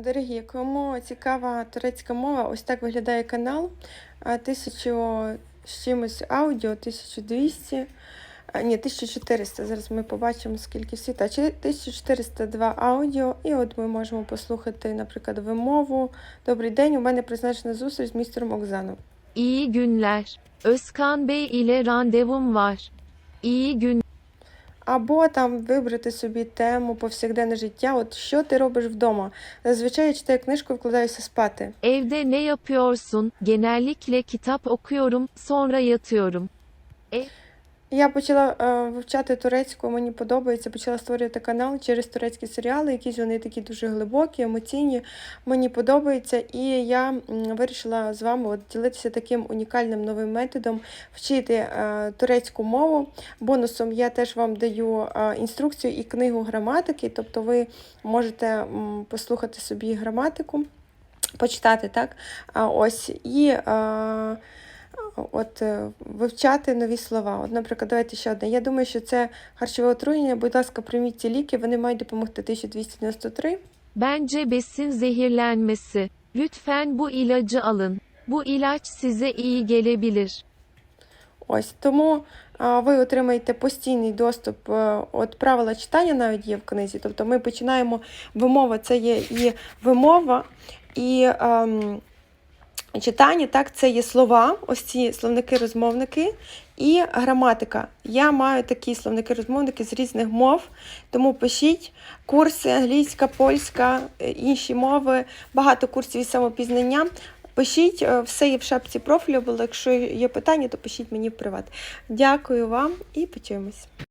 Дорогі, кому цікава турецька мова, ось так виглядає канал. А, Тисячу з чимось аудіо, 1200, а, ні, 1400. Зараз ми побачимо, скільки. Чи 1402 аудіо, і от ми можемо послухати, наприклад, вимову. Добрий день, у мене призначена зустріч з містером Окзаном. İyi günler. Özkan Bey ile randevum var. İyi gün. Або там вибрати собі тему повсякденне життя. От що ти робиш вдома? Зазвичай я читаю книжку і вкладаюся спати. Evde ne yapıyorsun? Genellikle kitap okuyorum, sonra yatıyorum. Я почала е, вивчати турецьку, мені подобається, почала створювати канал через турецькі серіали, якісь вони такі дуже глибокі, емоційні. Мені подобається, і я вирішила з вами от ділитися таким унікальним новим методом вчити е, турецьку мову. Бонусом я теж вам даю е, інструкцію і книгу граматики, тобто ви можете м, послухати собі граматику, почитати, так? А ось і. Е, От е, вивчати нові слова. От, наприклад, давайте ще одне. Я думаю, що це харчове отруєння. Будь ласка, прийміть ці ліки, вони мають допомогти 1293. Bence besin zehirlenmesi. Lütfen bu ilacı alın. Bu ilaç size iyi gelebilir. Ось тому а, ви отримаєте постійний доступ. е, От правила читання навіть є в книзі. Тобто ми починаємо вимова, це є і вимова, і ем, читання, так, це є слова, ось ці словники-розмовники і граматика. Я маю такі словники-розмовники з різних мов, тому пишіть курси англійська, польська, е, інші мови, багато курсів із самопізнання. Пишіть, е, все є в шапці профілю, бо якщо є питання, то пишіть мені в приват. Дякую вам і почуємось.